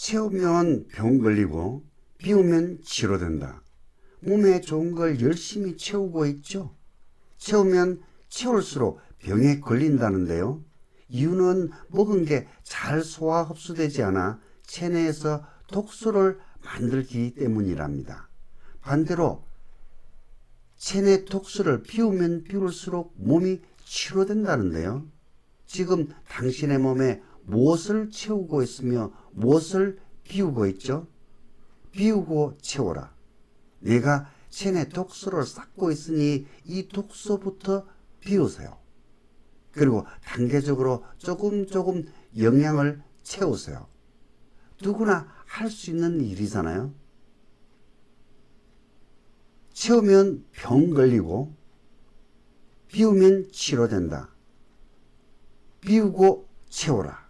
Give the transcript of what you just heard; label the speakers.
Speaker 1: 채우면 병 걸리고 비우면 치료된다. 몸에 좋은 걸 열심히 채우고 있죠. 채우면 채울수록 병에 걸린다는데요. 이유는 먹은 게 잘 소화 흡수되지 않아 체내에서 독소를 만들기 때문이랍니다. 반대로 체내 독소를 비우면 비울수록 몸이 치료된다는데요. 지금 당신의 몸에 무엇을 채우고 있으며 무엇을 비우고 있죠? 비우고 채워라. 내가 체내 독소를 쌓고 있으니 이 독소부터 비우세요. 그리고 단계적으로 조금 조금 영양을 채우세요. 누구나 할 수 있는 일이잖아요. 채우면 병 걸리고 비우면 치료된다. 비우고 채워라.